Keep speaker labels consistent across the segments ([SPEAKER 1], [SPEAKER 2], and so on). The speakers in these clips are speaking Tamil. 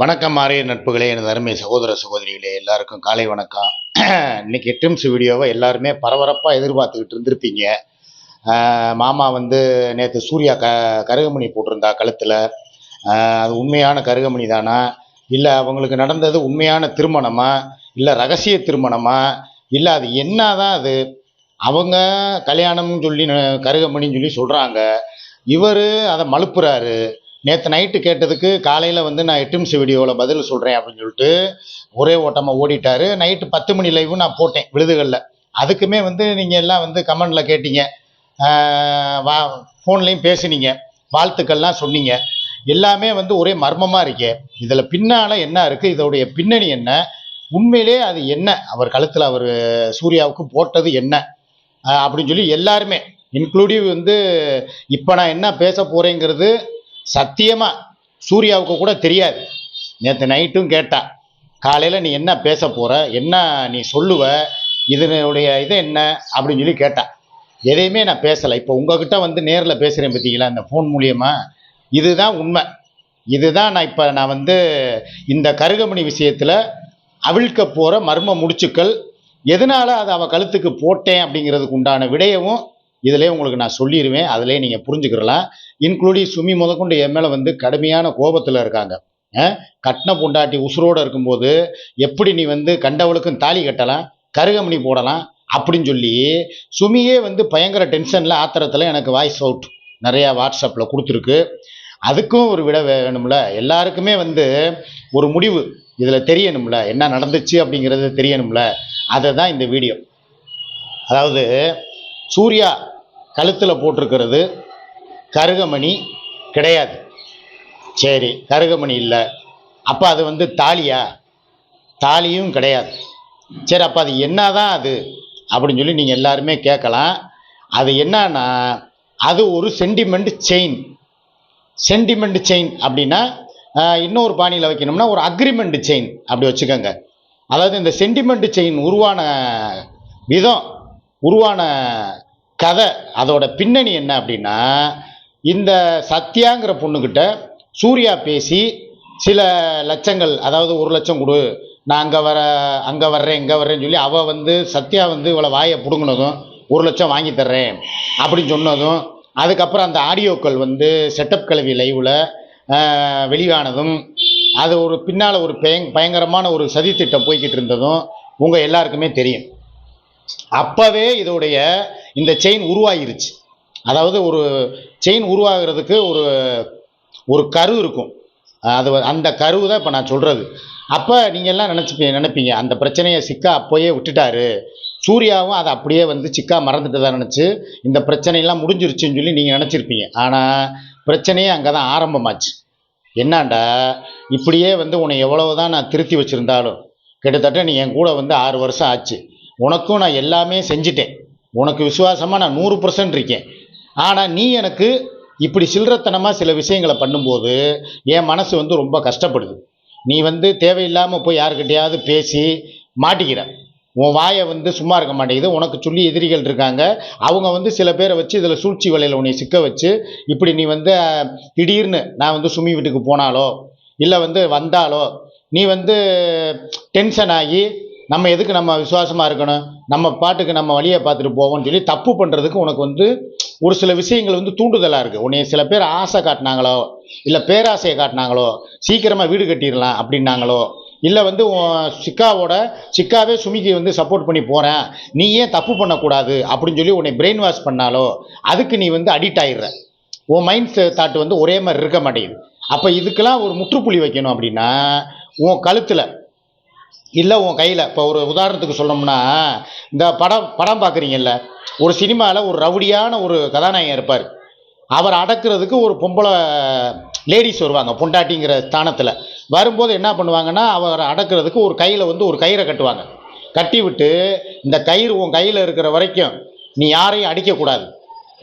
[SPEAKER 1] வணக்கம் மாறிய நட்புகளே எனது அருமை சகோதர சகோதரிகளே எல்லாருக்கும் காலை வணக்கம். இன்னைக்கு ட்ரிம்ஸ் வீடியோவை எல்லாருமே பரபரப்பாக எதிர்பார்த்துக்கிட்டு இருந்திருப்பீங்க. மாமா வந்து நேற்று சூர்யா க கருகமணி போட்டிருந்தா கழுத்தில். அது உண்மையான கருகமணி தானா? இல்லை அவங்களுக்கு நடந்தது உண்மையான திருமணமா? இல்லை ரகசிய திருமணமா? இல்லை அது என்ன தான் அது? அவங்க கல்யாணம்னு சொல்லி கருகமணின்னு சொல்லி சொல்கிறாங்க இவர் அதை மழுப்புறாரு. நேற்று நைட்டு கேட்டதுக்கு காலையில் வந்து நான் எட்டு நிமிஷம் வீடியோவில் பதில் சொல்கிறேன் அப்படின்னு சொல்லிட்டு ஒரே ஓட்டமாக ஓடிட்டாரு. நைட்டு பத்து மணி லைவும் நான் போட்டேன் விழுதுகளில். அதுக்குமே வந்து நீங்கள் எல்லாம் வந்து கமெண்டில் கேட்டீங்க. வா ஃபோன்லேயும் பேசுனீங்க. வாழ்த்துக்கள்லாம் சொன்னீங்க. எல்லாமே வந்து ஒரே மர்மமாக இருக்கே. இதில் பின்னால் என்ன இருக்குது இதோடைய பின்னணி என்ன? உண்மையிலே அது என்ன? அவர் கழுத்தில் அவர் சூர்யாவுக்கு போட்டது என்ன? அப்படின்னு சொல்லி எல்லாருமே இன்க்ளூடிவ் வந்து இப்போ நான் என்ன பேச போகிறேங்கிறது சத்தியமாக சூர்யாவுக்கு கூட தெரியாது. நேற்று நைட்டும் கேட்டா காலையில் நீ என்ன பேச போகிற என்ன நீ சொல்லுவ? இதனுடைய இது என்ன? அப்படின்னு சொல்லி கேட்டா. எதையுமே நான் பேசலை. இப்போ உங்ககிட்ட வந்து நேரில் பேசுகிறேன் பார்த்தீங்களா இந்த ஃபோன் மூலியமாக இதுதான் உண்மை. இதுதான் நான் இப்போ நான் வந்து இந்த கருகமணி விஷயத்தில் அவிழ்க்க போகிற மர்ம முடிச்சுக்கள். எதனால் அதை அவள் கழுத்துக்கு போட்டேன் அப்படிங்கிறதுக்கு உண்டான விடயமும் இதிலே உங்களுக்கு நான் சொல்லிடுவேன் அதிலே நீங்கள் புரிஞ்சுக்கிறலாம். இன்க்ளூடிங் சுமி முதற்கொண்டு என் மேலே வந்து கடுமையான கோபத்தில் இருக்காங்க. கட்டின பொண்டாட்டி உசுரோடு இருக்கும்போது எப்படி நீ வந்து கண்டவளுக்கும் தாலி கட்டலாம் கருகமணி போடலாம் அப்படின்னு சொல்லி சுமியே வந்து பயங்கர டென்ஷனில் ஆத்திரத்தில் எனக்கு வாய்ஸ் அவுட் நிறையா வாட்ஸ்அப்பில் கொடுத்துருக்கு. அதுக்கும் ஒரு விட வேணும்ல? எல்லாருக்குமே வந்து ஒரு முடிவு இதில் தெரியணும்ல? என்ன நடந்துச்சு அப்படிங்கிறது தெரியணும்ல? அதை தான் இந்த வீடியோ அதாவது சூர்யா கழுத்தில் போட்டிருக்கிறது. கருகமணி கிடையாது. சரி கருகமணி இல்லை. அப்போ அது வந்து தாலியா? தாலியும் கிடையாது. சரி அப்போ அது என்ன தான் அது? அப்படின்னு சொல்லி நீங்கள் எல்லாருமே கேட்கலாம். அது என்னன்னா அது ஒரு சென்டிமெண்ட் செயின் சென்டிமெண்ட் செயின் அப்படின்னா இன்னொரு பாணியில் வைக்கணும்னா ஒரு அக்ரிமெண்ட் செயின் அப்படி வச்சுக்கோங்க. அதாவது இந்த சென்டிமெண்ட் செயின் உருவான விதம் உருவான கதை. அதோட பின்னணி என்ன அப்படின்னா இந்த சத்யாங்கிற பொண்ணுக்கிட்ட சூர்யா பேசி சில லட்சங்கள் அதாவது ஒரு லட்சம் கொடு நான் அங்கே வர அங்கே வர்றேன் இங்கே வர்றேன்னு சொல்லி அவள் வந்து சத்யா வந்து இவளை வாயை பிடுங்கினதும் ஒரு லட்சம் வாங்கி தர்றேன் அப்படின்னு சொன்னதும் அதுக்கப்புறம் அந்த ஆடியோக்கள் வந்து செட்டப் கல்வி லைவில் வெளியானதும் அது ஒரு பின்னால் ஒரு பயங் பயங்கரமான ஒரு சதித்திட்டம் போய்கிட்டு இருந்ததும் உங்கள் எல்லாருக்குமே தெரியும். அப்போவே இதோடைய இந்த செயின் உருவாகிருச்சு. அதாவது ஒரு செயின் உருவாகிறதுக்கு ஒரு ஒரு கரு இருக்கும். அது அந்த கருவு தான் இப்போ நான் சொல்கிறது அப்போ நீங்கள் எல்லாம் நினச்சிப்பீங்க நினைப்பீங்க அந்த பிரச்சனையை சிக்கா அப்போயே விட்டுட்டாரு. சூர்யாவும் அதை அப்படியே வந்து சிக்கா மறந்துட்டு தான் நினச்சி இந்த பிரச்சனையெல்லாம் முடிஞ்சிருச்சுன்னு சொல்லி நீங்கள் நினச்சிருப்பீங்க. ஆனால் பிரச்சனையே அங்கே தான் ஆரம்பமாச்சு. என்னாண்டா இப்படியே வந்து உன்னை எவ்வளவு தான் நான் திருத்தி வச்சுருந்தாலும் கிட்டத்தட்ட நீ என் கூட வந்து ஆறு வருஷம் ஆச்சு. உனக்கும் நான் எல்லாமே செஞ்சிட்டேன். உனக்கு விசுவாசமாக நான் நூறு பர்சன்ட் இருக்கேன். ஆனால் நீ எனக்கு இப்படி சில்லறத்தனமாக சில விஷயங்களை பண்ணும்போது என் மனசு வந்து ரொம்ப கஷ்டப்படுது. நீ வந்து தேவையில்லாமல் போய் யாருக்கிட்டையாவது பேசி மாட்டிக்கிற. உன் வாயை வந்து சும்மா இருக்க மாட்டேங்குது. உனக்கு சொல்லி எதிரிகள் இருக்காங்க. அவங்க வந்து சில பேரை வச்சு இதில் சூழ்ச்சி வலையில் உன்னை சிக்க வச்சு இப்படி நீ வந்து திடீர்னு நான் வந்து சுமி வீட்டுக்கு போனாலோ இல்லை வந்து வந்தாலோ நீ வந்து டென்ஷன் ஆகி நம்ம எதுக்கு நம்ம விசுவாசமாக இருக்கணும்? நம்ம பாட்டுக்கு நம்ம வழியை பார்த்துட்டு போவோம்னு சொல்லி தப்பு பண்ணுறதுக்கு உனக்கு வந்து ஒரு சில விஷயங்கள் வந்து தூண்டுதலாக இருக்குது உன்னை சில பேர் ஆசை காட்டினாங்களோ இல்லை பேராசையை காட்டினாங்களோ சீக்கிரமாக வீடு கட்டிடலாம் அப்படின்னாங்களோ இல்லை வந்து உன் சிக்காவோட சிக்காவே சுமிக்கு வந்து சப்போர்ட் பண்ணி போகிறேன் நீ ஏன் தப்பு பண்ணக்கூடாது அப்படின்னு சொல்லி உன்னை பிரெயின் வாஷ் பண்ணாலோ அதுக்கு நீ வந்து அடிக்ட் ஆயிடுற. உன் மைண்ட் தாட் வந்து ஒரே மாதிரி இருக்க மாட்டேங்குது. அப்போ இதுக்கெல்லாம் ஒரு முற்றுப்புள்ளி வைக்கணும் அப்படின்னா உன் கழுத்தில் இல்லை உன் கையில். இப்போ ஒரு உதாரணத்துக்கு சொல்லணும்னா இந்த படம் படம் பார்க்குறீங்கல்ல ஒரு சினிமாவில் ஒரு ரவுடியான ஒரு கதாநாயகன் இருப்பார். அவர் அடக்கிறதுக்கு ஒரு பொம்பளை லேடிஸ் வருவாங்க பொண்டாட்டிங்கிற ஸ்தானத்தில். வரும்போது என்ன பண்ணுவாங்கன்னா அவரை அடக்கிறதுக்கு ஒரு கையில் வந்து ஒரு கயிறை கட்டுவாங்க. கட்டி விட்டு இந்த கயிறு உன் கையில் இருக்கிற வரைக்கும் நீ யாரையும் அடிக்கக்கூடாது.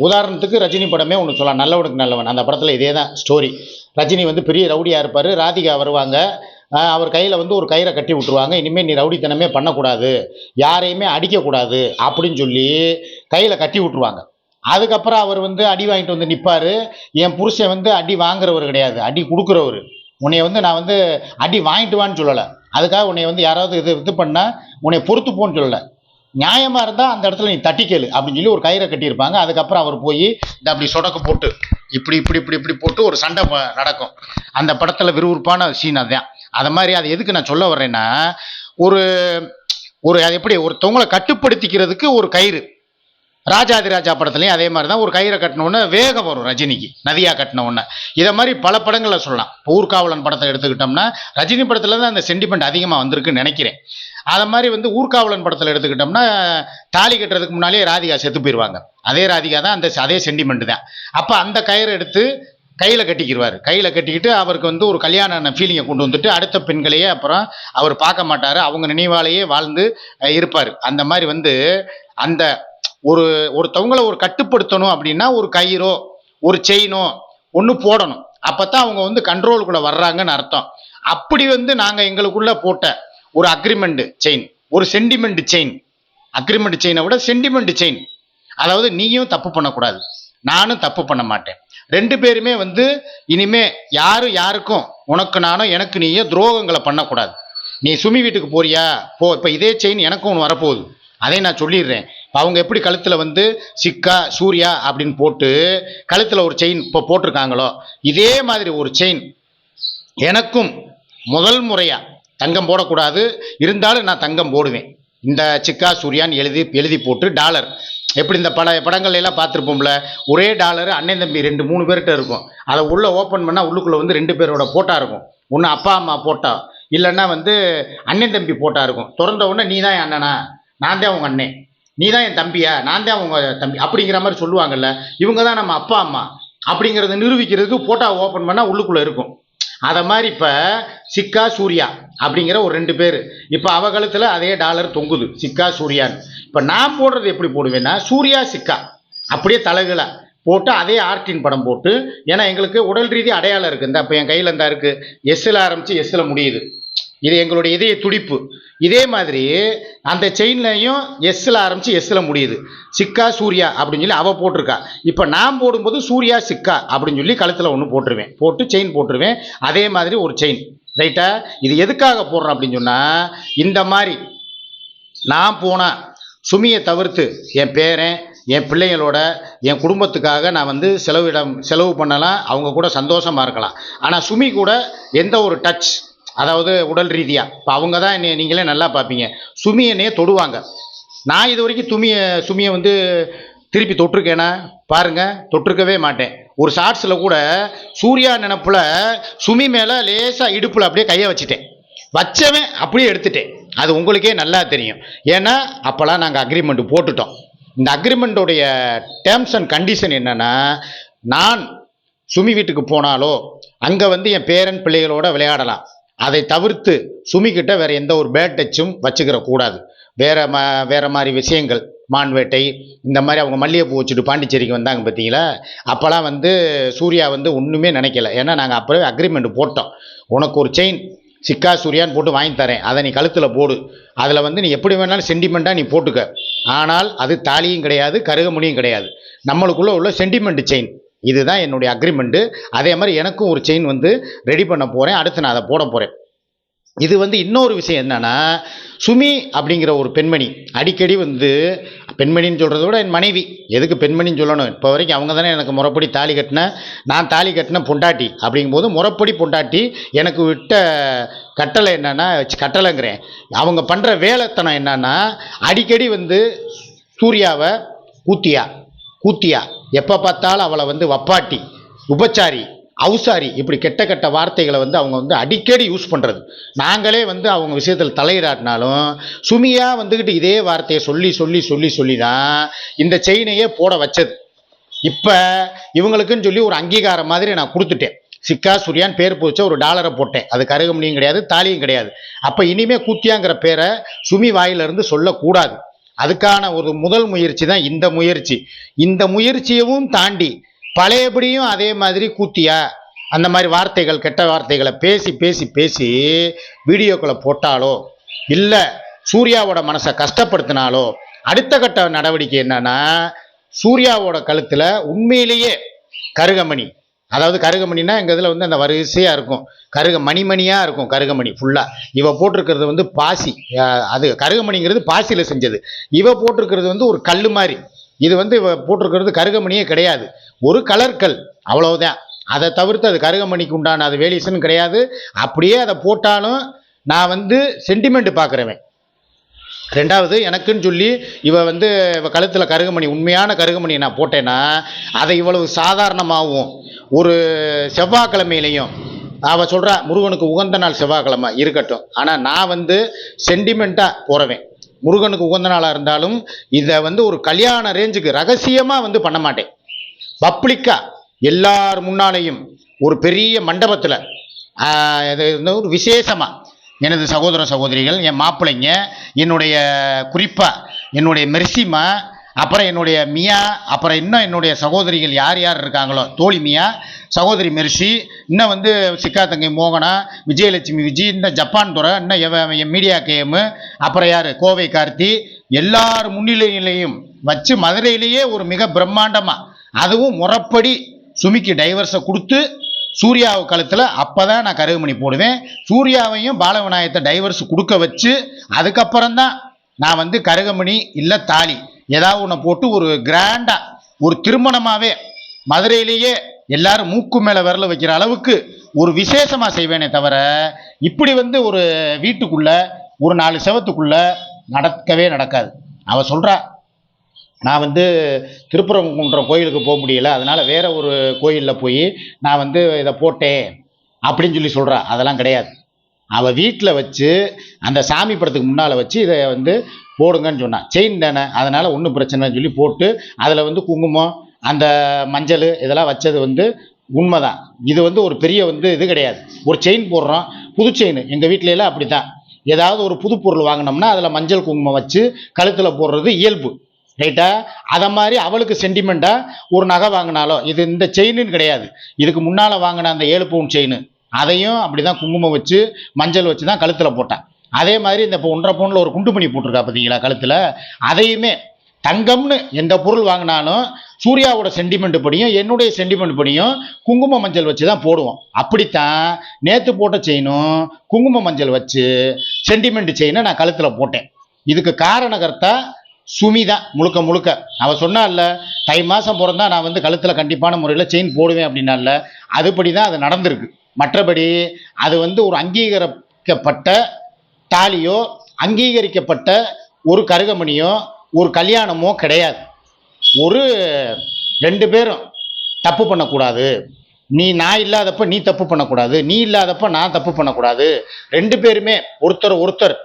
[SPEAKER 1] உதாரணத்துக்கு ரஜினி படமே ஒன்று சொல்லலாம் நல்லவனுக்கு நல்லவன். அந்த படத்தில் இதே தான் ஸ்டோரி ரஜினி வந்து பெரிய ரவுடியாக இருப்பார் ராதிகா வருவாங்க. அவர் கையில் வந்து ஒரு கயிறை கட்டி விட்ருவாங்க இனிமேல் நீ ரவுடித்தனமே பண்ணக்கூடாது. யாரையுமே அடிக்கக்கூடாது அப்படின்னு சொல்லி கையில் கட்டி விட்ருவாங்க அதுக்கப்புறம் அவர் வந்து அடி வாங்கிட்டு வந்து நிற்பார் என் புருஷன் வந்து அடி வாங்குறவர் கிடையாது. அடி கொடுக்குறவர். உன்னைய வந்து நான் வந்து அடி வாங்கிட்டு வான்னு சொல்லலை. அதுக்காக உன்னை வந்து யாராவது இது இது பண்ணால் உன்னை பொறுத்து போன்னு சொல்லலை. நியாயமாக இருந்தால் அந்த இடத்துல நீ தட்டிக்கேளு அப்படின்னு சொல்லி ஒரு கயிறை கட்டியிருப்பாங்க. அதுக்கப்புறம் அவர் போய் இந்த அப்படி சொடக்கு போட்டு இப்படி இப்படி இப்படி இப்படி போட்டு ஒரு சண்டை நடக்கும். அந்த படத்தில் விறுவிறுப்பான சீன் அதுதான். அதை மாதிரி அது எதுக்கு நான் சொல்ல வர்றேன்னா ஒரு ஒரு அது எப்படி ஒருத்தவங்களை கட்டுப்படுத்திக்கிறதுக்கு ஒரு கயிறு. ராஜாதிராஜா படத்துலையும் அதே மாதிரி தான் ஒரு கயிறை கட்டின உடனே வேகம் வரும் ரஜினிக்கு நதியாக கட்டின உடனே. இதை மாதிரி பல படங்களில் சொல்லலாம். இப்போ ஊர்காவலன் படத்தை எடுத்துக்கிட்டோம்னா ரஜினி படத்தில் தான் அந்த சென்டிமெண்ட் அதிகமாக வந்திருக்குன்னு நினைக்கிறேன். அதை மாதிரி வந்து ஊர்காவலன் படத்தில் எடுத்துக்கிட்டோம்னா தாலி கட்டுறதுக்கு முன்னாலே ராதிகா செத்து போயிடுவாங்க அதே ராதிகா தான் அந்த அதே சென்டிமெண்ட் தான். அப்போ அந்த கயிறை எடுத்து கையில் கட்டிக்கிடுவார் கையில் கட்டிக்கிட்டு அவருக்கு வந்து ஒரு கல்யாண ஃபீலிங்கை கொண்டு வந்துட்டு அடுத்த பெண்களையே அப்புறம் அவர் பார்க்க மாட்டார். அவங்க நினைவாலேயே வாழ்ந்து இருப்பார். அந்த மாதிரி வந்து அந்த ஒரு ஒருத்தவங்களை ஒரு கட்டுப்படுத்தணும் அப்படின்னா ஒரு கயிறோ ஒரு செயினோ ஒன்று போடணும். அப்போ தான் அவங்க வந்து கண்ட்ரோலுக்குள்ளே வர்றாங்கன்னு அர்த்தம். அப்படி வந்து நாங்கள் எங்களுக்குள்ள போட்ட ஒரு அக்ரிமெண்ட் செயின் ஒரு சென்டிமெண்ட் செயின் அக்ரிமெண்ட் செயினை விட சென்டிமெண்ட் செயின் அதாவது நீயும் தப்பு பண்ணக்கூடாது. நானும் தப்பு பண்ண மாட்டேன். ரெண்டு பேருமே வந்து இனிமே யாரும் யாருக்கும் உனக்கு நானும் எனக்கு நீயே துரோகங்களை பண்ணக்கூடாது. நீ சுமி வீட்டுக்கு போறியா? போ இப்போ இதே செயின் எனக்கும் ஒன்று வரப்போகுது. அதை நான் சொல்லிடுறேன். இப்போ அவங்க எப்படி கழுத்தில் வந்து சிக்கா சூர்யா அப்படின்னு போட்டு கழுத்தில் ஒரு செயின் இப்போ போட்டிருக்காங்களோ இதே மாதிரி ஒரு செயின் எனக்கும் முதல் முறையாக தங்கம் போடக்கூடாது. இருந்தாலும் நான் தங்கம் போடுவேன். இந்த சிக்கா சூர்யான்னு எழுதி எழுதி போட்டு டாலர் எப்படி இந்த பல படங்கள் எல்லாம் பார்த்துருப்போம்ல? ஒரே டாலர் அண்ணன் தம்பி ரெண்டு மூணு பேர்கிட்ட இருக்கும். அதை உள்ளே ஓப்பன் பண்ணால் உள்ளுக்குள்ளே வந்து ரெண்டு பேரோட போட்டா இருக்கும். ஒன்று அப்பா அம்மா போட்டா இல்லைன்னா வந்து அண்ணன் தம்பி போட்டா இருக்கும். திறந்த உடனே நீ தான் என் அண்ணனா? நான் தான் உங்கள் அண்ணன் நீ தான் என் தம்பியா? நான் தான் உங்க தம்பி. அப்படிங்கிற மாதிரி சொல்லுவாங்கல்ல. இவங்க தான் நம்ம அப்பா அம்மா. அப்படிங்கிறத நிரூபிக்கிறதுக்கு போட்டோ ஓப்பன் பண்ணால் உள்ளுக்குள்ளே இருக்கும். அதை மாதிரி இப்போ சிக்கா சூர்யா அப்படிங்கிற ஒரு ரெண்டு பேர். இப்போ அவ காலத்தில் அதே டாலர் தொங்குது. சிக்கா சூர்யான்னு. இப்போ நான் போடுறது எப்படி போடுவேன்னா சூர்யா சிக்கா. அப்படியே தலைகளை போட்டு அதே ஆர்டின் படம் போட்டு ஏன்னா எங்களுக்கு உடல் ரீதி அடையாளம் இருக்குது இந்த இப்போ என் கையில் இருந்தா இருக்குது எஸ்ஸில் ஆரம்பித்து எஸ்ஸில் முடியுது. இது எங்களுடைய இதய துடிப்பு. இதே மாதிரி அந்த செயின்லையும் எஸ்ஸில் ஆரம்பித்து எஸ்ஸில் முடியுது. சிக்கா சூர்யா அப்படின்னு சொல்லி அவள் போட்டிருக்கா. இப்போ நான் போடும்போது சூர்யா சிக்கா அப்படின்னு சொல்லி கழுத்தில் ஒன்று போட்டுருவேன். போட்டு செயின் போட்டுருவேன். அதே மாதிரி ஒரு செயின் ரைட்டா இது எதுக்காக போடுறோம் அப்படின்னு சொன்னால் இந்த மாதிரி நான் போனால் சுமியை தவிர்த்து என் பேரன் என் பிள்ளைங்களோட என் குடும்பத்துக்காக நான் வந்து செலவிடம் செலவு பண்ணலாம். அவங்க கூட சந்தோஷமாக இருக்கலாம். ஆனால் சுமி கூட எந்த ஒரு டச் அதாவது உடல் ரீதியாக இப்போ அவங்க தான் என்னை நீங்களே நல்லா பார்ப்பீங்க. சுமி தொடுவாங்க. நான் இது வரைக்கும் துமியை சுமியை வந்து திருப்பி தொட்டிருக்கேனா? பாருங்கள் தொட்டிருக்கவே மாட்டேன். ஒரு ஷார்ட்ஸில் கூட சூர்யா நினப்பில் சுமி மேலே லேசாக இடுப்பில் அப்படியே கையை வச்சுட்டேன். வச்சவன் அப்படியே எடுத்துட்டேன். அது உங்களுக்கே நல்லா தெரியும். ஏன்னா அப்போல்லாம் நாங்கள் அக்ரிமெண்ட் போட்டுட்டோம். இந்த அக்ரிமெண்ட்டுடைய டேர்ம்ஸ் அண்ட் கண்டிஷன் என்னென்னா நான் சுமி வீட்டுக்கு போனாலோ அங்கே வந்து என் பேரன் பிள்ளைகளோட விளையாடலாம். அதை தவிர்த்து சுமி கிட்ட வேற எந்த ஒரு பேட் டச்சும் வச்சுக்கிற கூடாது. வேறு ம வேறு மாதிரி விஷயங்கள் மான்வேட்டை இந்த மாதிரி அவங்க மல்லிகைப்பூ வச்சுட்டு பாண்டிச்சேரிக்கு வந்தாங்க பார்த்தீங்களா அப்போல்லாம் வந்து சூர்யா வந்து ஒன்றுமே நினைக்கல. ஏன்னா நாங்கள் அப்போவே அக்ரிமெண்ட் போட்டோம். உனக்கு ஒரு செயின் சிக்கா சூர்யான்னு போட்டு வாங்கி தரேன். அதை நீ கழுத்தில் போடு. அதில் வந்து நீ எப்படி வேணாலும் சென்டிமெண்ட்டாக நீ போட்டுக்க. ஆனால் அது தாலியும் கிடையாது கருகமுனியும் கிடையாது. நம்மளுக்குள்ளே உள்ள சென்டிமெண்ட் செயின் இதுதான் என்னுடைய அக்ரிமெண்ட்டு அதே மாதிரி எனக்கும் ஒரு செயின் வந்து ரெடி பண்ண போகிறேன் அடுத்து நான் அதை போட போகிறேன் இது வந்து இன்னொரு விஷயம் என்னென்னா சுமி அப்படிங்கிற ஒரு பெண்மணி அடிக்கடி வந்து பெண்மணின்னு சொல்கிறத விட என் மனைவி எதுக்கு பெண்மணின்னு சொல்லணும்? இப்போ வரைக்கும் அவங்க தானே எனக்கு முறப்படி தாலி கட்டின நான் தாலி கட்டின பொண்டாட்டி அப்படிங்கும்போது முறப்படி பொண்டாட்டி எனக்கு விட்ட கட்டளை என்னென்னா கட்டளைங்கிறேன். அவங்க பண்ணுற வேலைத்தனம் என்னன்னா அடிக்கடி வந்து சூர்யாவை கூத்தியா கூத்தியா எப்போ பார்த்தாலும் அவளை வந்து வப்பாட்டி உபச்சாரி அவுசாரி இப்படி கெட்ட கெட்ட வார்த்தைகளை வந்து அவங்க வந்து அடிக்கடி யூஸ் பண்ணுறது நாங்களே வந்து அவங்க விஷயத்தில் தலையிடாட்டினாலும் சுமியாக வந்துக்கிட்டு இதே வார்த்தையை சொல்லி சொல்லி சொல்லி சொல்லி தான் இந்த செயினையே போட வச்சது. இப்போ இவங்களுக்குன்னு சொல்லி ஒரு அங்கீகாரம் மாதிரி நான் கொடுத்துட்டேன். சிக்கா சூர்யான் பேர் பூச்ச ஒரு டாலரை போட்டேன். அது கருகமணியும் கிடையாது தாலியும் கிடையாது. அப்போ இனிமே கூத்தியாங்கிற பேரை சுமி வாயிலிருந்து சொல்லக்கூடாது. அதுக்கான ஒரு முதல் முயற்சி தான் இந்த முயற்சி. இந்த முயற்சியவும் தாண்டி பழையபடியும் அதே மாதிரி கூத்தியா அந்த மாதிரி வார்த்தைகள் கெட்ட வார்த்தைகளை பேசி பேசி பேசி வீடியோக்களை போட்டாலோ இல்லை சூர்யாவோட மனசை கஷ்டப்படுத்தினாலோ அடுத்த கட்ட நடவடிக்கை என்னன்னா சூர்யாவோட கழுத்தில் உண்மையிலேயே கருகமணி. அதாவது கருகமணினா எங்கள் இதில் வந்து அந்த வரிசையாக இருக்கும். கருக மணிமணியாக இருக்கும் கருகமணி ஃபுல்லாக இவ போட்டிருக்கிறது வந்து பாசி. அது கருகமணிங்கிறது பாசியில் செஞ்சது. இவ போட்டிருக்கிறது வந்து ஒரு கல் மாதிரி. இது வந்து போட்டிருக்கிறது கருகமணியே கிடையாது. ஒரு கலர்கல் அவ்வளவுதான். அதை தவிர்த்து அது கருகமணிக்கு உண்டான அது வேலியேஷன் கிடையாது. அப்படியே அதை போட்டாலும் நான் வந்து சென்டிமெண்ட் பார்க்குறவன். ரெண்டாவது எனக்குன்னு சொல்லி இவ வந்து இவ கழுத்தில் கருகமணி உண்மையான கருகமணி நான் போட்டேன்னா அதை இவ்வளவு சாதாரணமாகவும் ஒரு செவ்வாய்க்கிழமையிலையும் அவ சொல்கிறா முருகனுக்கு உகந்த நாள் செவ்வாய்க்கிழமை இருக்கட்டும். ஆனால் நான் வந்து சென்டிமெண்ட்டாக போகிறவேன் முருகனுக்கு உகந்த நாளாக இருந்தாலும் இதை வந்து ஒரு கல்யாண ரேஞ்சுக்கு ரகசியமாக வந்து பண்ண மாட்டேன். பப்ளிக்காக எல்லார் முன்னாலேயும் ஒரு பெரிய மண்டபத்தில் இது வந்து ஒரு விசேஷமாக எனது சகோதர சகோதரிகள் என் மாப்பிள்ளைங்க என்னுடைய குறிப்பாக என்னுடைய மெர்சிமா அப்புறம் என்னுடைய மியா அப்புறம் இன்னும் என்னுடைய சகோதரிகள் யார் யார் இருக்காங்களோ தோழி மியா சகோதரி மெர்சி இன்னும் வந்து சிக்கா தங்கை மோகனா விஜயலட்சுமி விஜய் இன்னும் ஜப்பான் துறை இன்னும் எவ- மீடியா கேமு அப்புறம் யார் கோவை கார்த்தி எல்லார் முன்னிலையிலையும் வச்சு மதுரையிலேயே ஒரு மிக பிரம்மாண்டமாக அதுவும் முறப்படி சுமிக்கு டைவர்ஸை கொடுத்து சூர்யாவு கழுத்தில் அப்போ தான் நான் கருகுமணி போடுவேன். சூர்யாவையும் பாலவிநாயகத்தை டைவர்ஸ் கொடுக்க வச்சு அதுக்கப்புறம் தான் நான் வந்து கருகமணி இல்லை தாலி. ஏதாவது ஒன்று போட்டு ஒரு கிராண்டாக ஒரு திருமணமாகவே மதுரையிலேயே எல்லாரும் மூக்கு மேலே விரல வைக்கிற அளவுக்கு ஒரு விசேஷமாக செய்வேனே தவிர இப்படி வந்து ஒரு வீட்டுக்குள்ள ஒரு நாலு செவத்துக்குள்ள நடக்கவே நடக்காது. அவ சொல்கிறா நான் வந்து திருப்பரங்குன்றம் கோயிலுக்கு போக முடியல அதனால் வேற ஒரு கோயிலில் போய் நான் வந்து இதை போட்டேன் அப்படின்னு சொல்லி சொல்கிறா அதெல்லாம் கிடையாது. அவள் வீட்டில் வச்சு அந்த சாமி படத்துக்கு முன்னால் வச்சு இதை வந்து போடுங்கன்னு சொன்னான். செயின் தானே அதனால் ஒன்றும் பிரச்சனைன்னு சொல்லி போட்டு அதில் வந்து குங்குமம் அந்த மஞ்சள் இதெல்லாம் வச்சது வந்து உண்மைதான். இது வந்து ஒரு பெரிய வந்து இது கிடையாது. ஒரு செயின் போடுறோம் புது செயின் எங்கள் வீட்டிலலாம் அப்படி தான் ஏதாவது ஒரு புது பொருள் வாங்கினோம்னா அதில் மஞ்சள் குங்குமம் வச்சு கழுத்தில் போடுறது இயல்பு. ரைட்டா அதை மாதிரி அவளுக்கு சென்டிமெண்ட்டாக ஒரு நகை வாங்கினாலோ இது இந்த செயின்னு கிடையாது. இதுக்கு முன்னால் வாங்கின அந்த ஏழு பவுன் செயின் அதையும் அப்படி தான் குங்குமம் வச்சு மஞ்சள் வச்சு தான் கழுத்தில் போட்டான். அதே மாதிரி இந்த இப்போ ஒன்றரை பவுனில் ஒரு குண்டுமணி போட்டிருக்கா பார்த்தீங்களா கழுத்தில்? அதையுமே தங்கம்னு எந்த பொருள் வாங்கினாலும் சூர்யாவோட சென்டிமெண்ட் படியும் என்னுடைய சென்டிமெண்ட் படியும் குங்கும மஞ்சள் வச்சு தான் போடுவோம். அப்படித்தான் நேற்று போட்ட செயினும் குங்கும மஞ்சள் வச்சு சென்டிமெண்ட் செயினை நான் கழுத்தில் போட்டேன். இதுக்கு காரணகர்த்தா சுமி தான் முழுக்க முழுக்க. அவ சொன்னால தை மாதம் பிறந்தா நான் வந்து கழுத்தில் கண்டிப்பான முறையில் செயின் போடுவேன் அப்படின்னால அதுபடி தான் அது நடந்திருக்கு. மற்றபடி அது வந்து ஒரு அங்கீகரிக்கப்பட்ட தாலியோ அங்கீகரிக்கப்பட்ட ஒரு கருகமணியோ ஒரு கல்யாணமோ கிடையாது. ஒரு ரெண்டு பேரும் தப்பு பண்ணக்கூடாது. நீ நான் இல்லாதப்ப நீ தப்பு பண்ணக்கூடாது. நீ இல்லாதப்ப நான் தப்பு பண்ணக்கூடாது. ரெண்டு பேருமே ஒருத்தர் ஒருத்தர்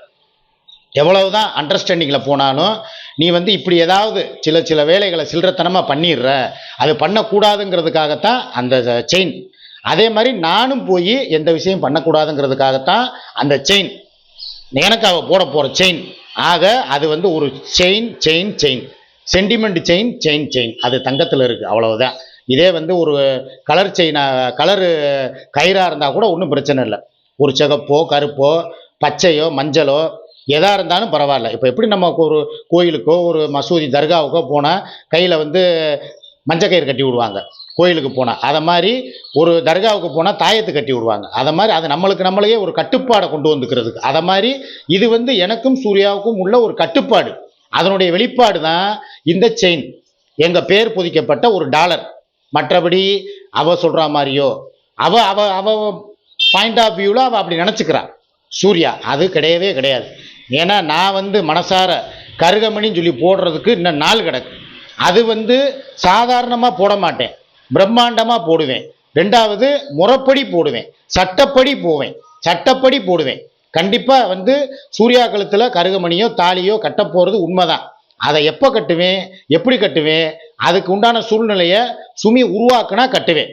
[SPEAKER 1] எவ்வளவுதான் அண்டர்ஸ்டாண்டிங்கில் போனாலும் நீ வந்து இப்படி ஏதாவது சில சில வேலைகளை சில்லறத்தனமாக பண்ணிடுற. அது பண்ணக்கூடாதுங்கிறதுக்காகத்தான் அந்த செயின் அதே மாதிரி நானும் போய் எந்த விஷயம் பண்ணக்கூடாதுங்கிறதுக்காகத்தான் அந்த செயின் எனக்கு அவள் போட போகிற செயின் ஆக அது வந்து ஒரு chain chain chain sentiment chain chain chain அது தங்கத்தில் இருக்குது அவ்வளவுதான். இதே வந்து ஒரு கலர் செயினா கலரு கயிறாக இருந்தால் கூட ஒன்றும் பிரச்சனை இல்லை. ஒரு சிகப்போ கருப்போ பச்சையோ மஞ்சளோ எதாக இருந்தாலும் பரவாயில்ல. இப்போ எப்படி நம்ம ஒரு கோயிலுக்கோ ஒரு மசூதி தர்காவுக்கோ போனால் கையில் வந்து மஞ்சக்கயிறு கட்டி விடுவாங்க. கோயிலுக்கு போனால் அதை மாதிரி ஒரு தர்காவுக்கு போனால் தாயத்து கட்டி விடுவாங்க. அதை மாதிரி அது நம்மளுக்கு நம்மளையே ஒரு கட்டுப்பாடை கொண்டு வந்துக்கிறதுக்கு. அதை மாதிரி இது வந்து எனக்கும் சூர்யாவுக்கும் உள்ள ஒரு கட்டுப்பாடு. அதனுடைய வெளிப்பாடு தான் இந்த செயின் எங்கள் பேர் புதிக்கப்பட்ட ஒரு டாலர். மற்றபடி அவ சொல்கிற மாதிரியோ அவ அவ அவ பாயிண்ட் ஆஃப் வியூவில் அவள் அப்படி நினச்சிக்கிறான் சூர்யா அது கிடையவே கிடையாது. ஏன்னா நான் வந்து மனசார கருகமணின்னு சொல்லி போடுறதுக்கு இன்னும் நாள் கிடக்கு. அது வந்து சாதாரணமாக போட மாட்டேன். பிரம்மாண்டமாக போடுவேன். ரெண்டாவது முறைப்படி போடுவேன். சட்டப்படி போவேன். சட்டப்படி போடுவேன். கண்டிப்பாக வந்து சூர்யா கழுத்தில் கருகமணியோ தாலியோ கட்ட போகிறது உண்மைதான். அதை எப்போ கட்டுவேன்? எப்படி கட்டுவேன்? அதுக்கு உண்டான சூழ்நிலையை சுமி உருவாக்குனா கட்டுவேன்.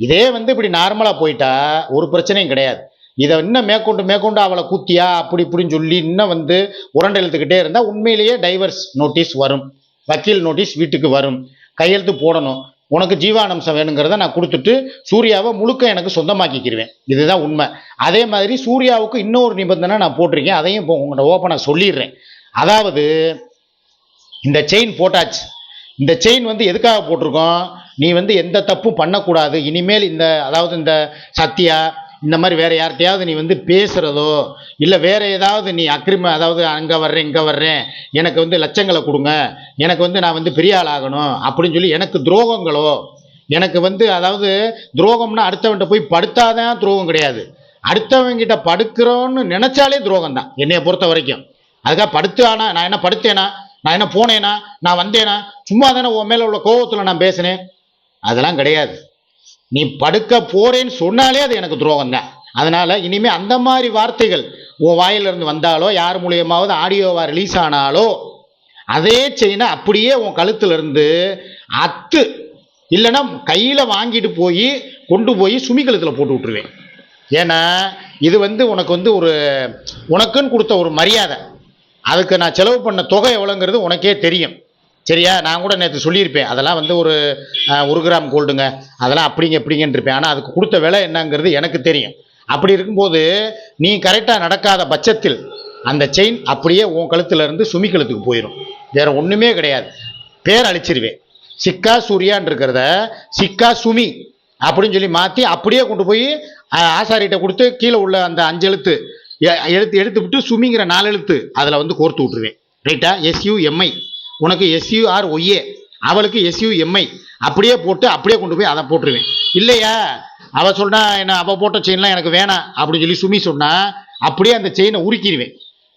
[SPEAKER 1] இதே வந்து இப்படி நார்மலாக போயிட்டா ஒரு பிரச்சனையும் கிடையாது. இதை இன்னும் மேற்கொண்டு மேற்கொண்டு அவளை கூத்தியா அப்படி இப்படின்னு சொல்லி இன்னும் வந்து உரண்டெழுத்துக்கிட்டே இருந்தால் உண்மையிலேயே டைவர்ஸ் நோட்டீஸ் வரும். வக்கீல் நோட்டீஸ் வீட்டுக்கு வரும். கையெழுத்து போடணும். உனக்கு ஜீவானம்சம் வேணுங்கிறத நான் கொடுத்துட்டு சூர்யாவை முழுக்க எனக்கு சொந்தமாக்கிக்கிருவேன். இதுதான் உண்மை. அதே மாதிரி சூர்யாவுக்கு இன்னொரு நிபந்தனை நான் போட்டிருக்கேன். அதையும் இப்போ உங்கள்கிட்ட ஓப்பனாக சொல்லிடுறேன். அதாவது இந்த செயின் போட்டாச்சு. இந்த செயின் வந்து எதுக்காக போட்டிருக்கோம்? நீ வந்து எந்த தப்பும் பண்ணக்கூடாது. இனிமேல் இந்த அதாவது இந்த சத்யா இந்த மாதிரி வேற யார்கிட்டையாவது நீ வந்து பேசுகிறதோ இல்லை வேற ஏதாவது நீ அக்ரிம அதாவது அங்கே வர்றேன் இங்கே வர்றேன் எனக்கு வந்து லட்சங்களை கொடுங்க எனக்கு வந்து நான் வந்து பெரிய ஆள் ஆகணும் அப்படின்னு சொல்லி எனக்கு துரோகங்களோ எனக்கு வந்து அதாவது துரோகம்னா அடுத்தவன்கிட்ட போய் படுத்தாதான் துரோகம் கிடையாது. அடுத்தவங்கிட்ட படுக்கிறோன்னு நினைச்சாலே துரோகம் தான் என்னையை பொறுத்த வரைக்கும். அதுக்காக படுத்தானா நான் என்ன படுத்தேனா நான் என்ன போனேனா நான் வந்தேனா சும்மா தானே உன் மேலே உள்ள கோவத்தில் நான் பேசினேன்? அதெல்லாம் கிடையாது. நீ படுக்க போறேன்னு சொன்னாலே அது எனக்கு துரோகம் தான் அதனால இனிமே அந்த மாதிரி வார்த்தைகள் உன் வாயிலிருந்து வந்தாலோ யார் மூலியமாவது ஆடியோவா ரிலீஸ் ஆனாலோ அதே செயினை அப்படியே உன் கழுத்துலேருந்து அத்து இல்லைன்னா கையில் வாங்கிட்டு போய் கொண்டு போய் சுமி கழுத்தில் போட்டு விட்டுருவேன். ஏன்னா இது வந்து உனக்கு வந்து ஒரு உனக்குன்னு கொடுத்த ஒரு மரியாதை. அதுக்கு நான் செலவு பண்ண தொகை எவ்வளோங்கிறது உனக்கே தெரியும். சரியா? நான் கூட நேற்று சொல்லியிருப்பேன். அதெல்லாம் வந்து ஒரு ஒரு கிராம் கோல்டுங்க. அதெல்லாம் அப்படிங்க இப்படிங்கன்னு இருப்பேன் ஆனால் அதுக்கு கொடுத்த விலை என்னங்கிறது எனக்கு தெரியும். அப்படி இருக்கும்போது நீ கரெக்டாக நடக்காத பட்சத்தில் அந்த செயின் அப்படியே உன் கழுத்துலேருந்து சுமி கழுத்துக்கு போயிடும் வேறு ஒன்றுமே கிடையாது. பேர் அழிச்சிருவேன். சிக்கா சூர்யான்னு இருக்கிறத சிக்கா சுமி அப்படின்னு சொல்லி மாற்றி அப்படியே கொண்டு போய் ஆசாரிகிட்ட கொடுத்து கீழே உள்ள அந்த அஞ்சு எழுத்து எ- எழுத்து எடுத்து விட்டு சுமிங்கிற நாலு எழுத்து அதில் வந்து கோர்த்து விட்டுருவேன். ரைட்டா எஸ்யூஎம்ஐ உனக்கு எஸ்யூஆர் ஒய்ஏ அவளுக்கு எஸ்யூஎம்ஐ அப்படியே போட்டு அப்படியே கொண்டு போய் அதை போட்டுருவேன். இல்லையா? அவள் சொன்னா என்ன அவள் போட்ட செயின்லாம் எனக்கு வேணாம் அப்படின்னு சொல்லி சுமி சொன்னா அப்படியே அந்த செயினை உருக்கிடுவேன்.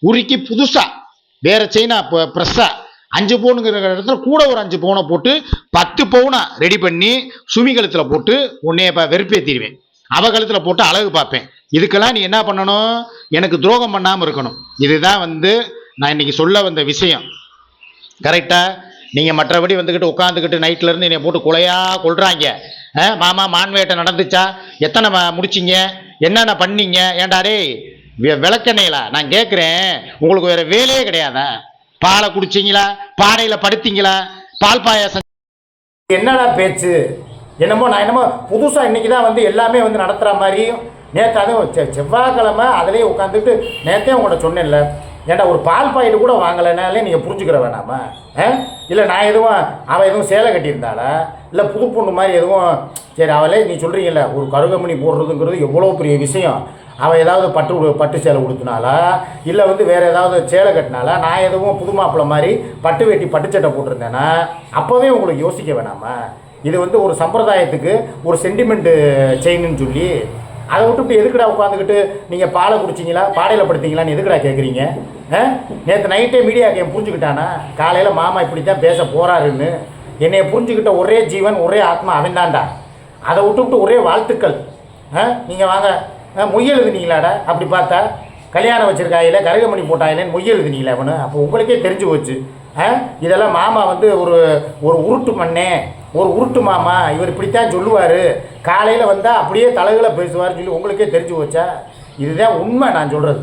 [SPEAKER 1] உருக்கி புதுசாக வேற செயினா ப்ரெஸ்ஸா அஞ்சு பவுனுங்கிற இடத்துல கூட ஒரு அஞ்சு பவுனை போட்டு பத்து பவுனா ரெடி பண்ணி சுமி கழுத்தில் போட்டு உன்னைய இப்போ வெறுப்பேற்றிடுவேன் அவ கழுத்தில் போட்டு அழகு பார்ப்பேன். இதுக்கெல்லாம் நீ என்ன பண்ணணும்? எனக்கு துரோகம் பண்ணாமல் இருக்கணும். இதுதான் வந்து நான் இன்னைக்கு சொல்ல வந்த விஷயம். கரெக்டா நீங்கள் மற்றபடி வந்துக்கிட்டு உட்காந்துக்கிட்டு நைட்ல இருந்து என்னை போட்டு கொலையா கொள்றாங்க மாமா மான்வேட்டை நடந்துச்சா? எத்தனை முடிச்சிங்க முடிச்சீங்க? என்னென்ன பண்ணீங்க? ஏன்டா டேய் விளக்கெண்ணெயிலா? நான் கேட்குறேன் உங்களுக்கு வேற வேலையே கிடையாதா? பாலை குடிச்சீங்களா? பாறையில் படுத்தீங்களா? பால் பாயாசம்
[SPEAKER 2] என்னடா பேச்சு? என்னமோ நான் என்னமோ புதுசாக இன்னைக்கு தான் வந்து எல்லாமே வந்து நடத்துகிற மாதிரியும் நேற்று அதுவும் செ செவ்வாய்க்கிழமை அதிலே உட்காந்துட்டு நேற்றே உங்கள்கிட்ட சொன்னேன்ல. ஏன்டா ஒரு பால் பாக்கெட்டு கூட வாங்கலைனாலே நீங்கள் புரிஞ்சுக்கிற வேணாமா? ஆ? இல்லை நான் எதுவும் அவள் எதுவும் சேலை கட்டியிருந்தாளா? இல்லை புது பொண்ணு மாதிரி எதுவும் சரி அவளே நீ சொல்கிறீங்கள ஒரு கருகமணி போடுறதுங்கிறது எவ்வளோ பெரிய விஷயம். அவள் ஏதாவது பட்டு பட்டு சேலை உடுத்தினாலா இல்லை வந்து வேறு ஏதாவது சேலை கட்டினாலா நான் எதுவும் புது மாப்பிள்ளை மாதிரி பட்டு வேட்டி பட்டு சட்டை போட்டிருந்தேன்னா அப்போவே உங்களுக்கு யோசிக்க வேணாமா? இது வந்து ஒரு சம்பிரதாயத்துக்கு ஒரு சென்டிமெண்ட்டு செயின்னு சொல்லி அதை விட்டுவிட்டு எதுக்குடா உட்காந்துக்கிட்டு நீங்கள் பாலை குடிச்சிங்களா? பாடையில் படுத்தீங்களான்னு எதுக்குடா கேட்குறீங்க நேற்று நைட்டே மீடியா கேம் புரிஞ்சுக்கிட்டானா? காலையில் மாமா இப்படி தான் பேச போகிறாருன்னு என்னையை புரிஞ்சுக்கிட்ட ஒரே ஜீவன் ஒரே ஆத்மா அவன் தான்டா. அதை விட்டுவிட்டு ஒரே வாழ்த்துக்கள். ஆ? நீங்கள் வாங்க. ஆ, மொய் எழுதுனீங்களாடா? அப்படி பார்த்தா கல்யாணம் வச்சிருக்காயில கருகமணி போட்டாயிலேன்னு முயல் எழுதுனீங்களா அவனு. அப்போ உங்களுக்கே தெரிஞ்சு போச்சு. இதெல்லாம் மாமா வந்து ஒரு ஒரு உருட்டு மண்ணே. ஒரு உருட்டு மாமா. இவர் இப்படித்தான் சொல்லுவார். காலையில் வந்தால் அப்படியே தலைகளை பேசுவார்னு சொல்லி உங்களுக்கே தெரிஞ்சு போச்சா? இதுதான் உண்மை நான் சொல்கிறது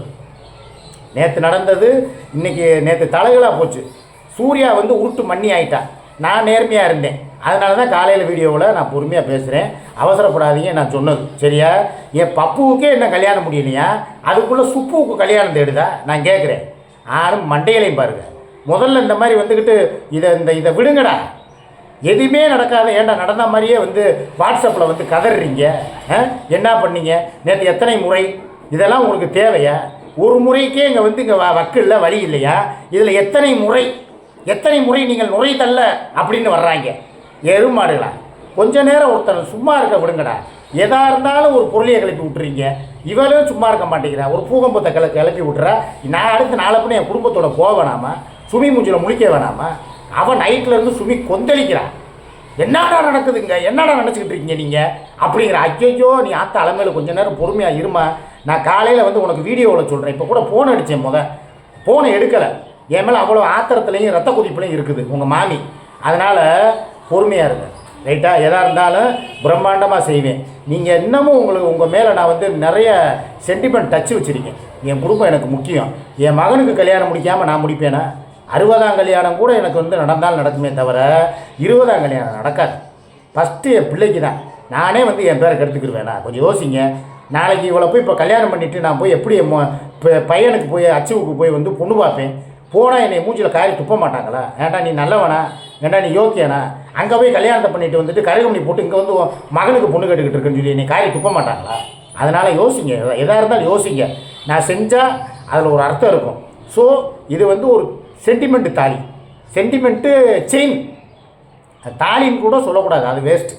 [SPEAKER 2] நேற்று நடந்தது இன்னைக்கு நேற்று தலைகளாக போச்சு. சூர்யா வந்து உருட்டு மண்ணி ஆயிட்டா. நான் நேர்மையாக இருந்தேன். அதனால தான் காலையில் வீடியோவில் நான் பொறுமையாக பேசுகிறேன் அவசரப்படாதீங்க நான் சொன்னது. சரியா? என் பப்புவுக்கே என்ன கல்யாணம் முடியலையா? அதுக்குள்ளே சுப்புவுக்கு கல்யாணம் தேடுதா? நான் கேட்குறேன் ஆளும் மண்டையிலையும் பாருங்கள் முதல்ல இந்த மாதிரி வந்துக்கிட்டு இதை இந்த இதை விடுங்கடா. எதுவுமே நடக்காத ஏன்டா நடந்த மாதிரியே வந்து வாட்ஸ்அப்பில் வந்து கதறீங்க என்ன பண்ணீங்க? நேற்று எத்தனை முறை? இதெல்லாம் உங்களுக்கு தேவையா? ஒரு முறைக்கே இங்கே வந்து இங்கே வக்கு இல்லை வழி இல்லையா? இதில் எத்தனை முறை? எத்தனை முறை நீங்கள் நுரை தள்ள அப்படின்னு வர்றாங்க. எருமாடுகளா? கொஞ்ச நேரம் ஒருத்தர் சும்மா இருக்க விடுங்கடா. எதா இருந்தாலும் ஒரு பொருளையை கிளப்பி விட்டுறீங்க. இவளும் சும்மா இருக்க மாட்டேங்கிறா. ஒரு பூகம்பத்தை கிள கிளப்பி விட்டுறா. நான் அடுத்து நாளை என் குடும்பத்தோட போவேனாமா சுமி மூஞ்சில் முழிக்க வேணாமா அவன் நைட்லேருந்து சுமி கொந்தளிக்கிறான் என்னடா நடக்குதுங்க? என்னடா நினச்சிக்கிட்டு இருக்கீங்க நீங்கள் அப்படிங்கிற ஐயோ நீ ஆத்த அலமையில் கொஞ்ச நேரம் பொறுமையாக இருமா. நான் காலையில் வந்து உனக்கு வீடியோவில் சொல்கிறேன் இப்போ கூட ஃபோன் அடித்தேன் முத. ஃபோனை எடுக்கலை. என் மேலே அவ்வளோ ஆத்திரத்துலையும் ரத்த கொதிப்புலையும் இருக்குது உங்கள் மாமி. அதனால் பொறுமையாக இருங்க. ரைட்டாக எதாக இருந்தாலும் பிரம்மாண்டமாக செய்வேன். நீங்கள் இன்னமும் உங்களுக்கு உங்கள் மேலே நான் வந்து நிறைய சென்டிமெண்ட் டச் வச்சுருக்கேன். என் குடும்பம் எனக்கு முக்கியம். என் மகனுக்கு கல்யாணம் முடிக்காமல் நான் முடிப்பேனா? அறுபதாம் கல்யாணம் கூட எனக்கு வந்து நடந்தால் நடக்குமே தவிர இருபதாம் கல்யாணம் நடக்காது. ஃபஸ்ட்டு என் பிள்ளைக்கு தான் நானே வந்து என் பேரை கெடுத்துக்கிடுவேனா கொஞ்சம் யோசிங்க. நாளைக்கு இவ்வளோ போய் இப்போ கல்யாணம் பண்ணிவிட்டு நான் போய் எப்படி என் மொ- பையனுக்கு போய் அச்சுவுக்கு போய் வந்து பொண்ணு பார்ப்பேன்? போனால் என்னை மூஞ்சில் காரி துப்ப மாட்டாங்களா? ஏன்டா நீ நல்லவனா? ஏன்டா நீ யோக்கியனா? அங்கே போய் கல்யாணத்தை பண்ணிட்டு வந்துட்டு கருகமணி போட்டு இங்கே வந்து மகனுக்கு பொண்ணு கட்டுக்கிட்டு இருக்குன்னு சொல்லி நீ காரி துப்ப மாட்டாங்களா? அதனால் யோசிங்க. எதா- இருந்தாலும் யோசிங்க. நான் செஞ்சால் அதில் ஒரு அர்த்தம் இருக்கும். ஸோ இது வந்து ஒரு சென்டிமெண்ட்டு தாலி. சென்டிமெண்ட்டு செயின் தாலின்னு கூட சொல்லக்கூடாது அது வேஸ்ட்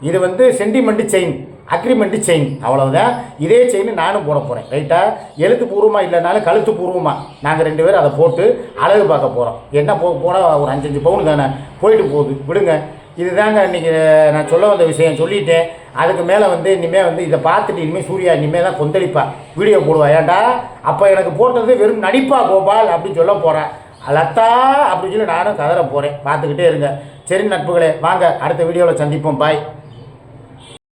[SPEAKER 2] இது வந்து சென்டிமெண்ட்டு செயின் அக்ரிமெண்ட்டு செயின் அவ்வளோதான் இதே செயின் நானும் போட போகிறேன் ரைட்டாக எழுத்து பூர்வமாக இல்லைனாலும் கழுத்து பூர்வமாக நாங்கள் ரெண்டு பேரும் அதை போட்டு அழகு பார்க்க போகிறோம் என்ன போ போனால் ஒரு அஞ்சஞ்சு பவுன் தானே? போயிட்டு போகுது. விடுங்க. இதுதாங்க இன்றைக்கி நான் சொல்ல வந்த விஷயம் சொல்லிட்டேன். அதுக்கு மேலே வந்து இனிமேல் வந்து இதை பார்த்துட்டு இனிமேல் சூர்யா இனிமேல் தான் கொந்தளிப்பா. வீடியோ போடுவா. ஏன்டா? அப்போ எனக்கு போட்டது வெறும் நடிப்பா கோபால் அப்படின்னு சொல்ல போகிறேன் லத்தா அப்படின்னு சொல்லி நானும் கதற போகிறேன் பார்த்துக்கிட்டே இருங்க. சரி நட்புகளே வாங்க. அடுத்த வீடியோவில் சந்திப்போம். பாய்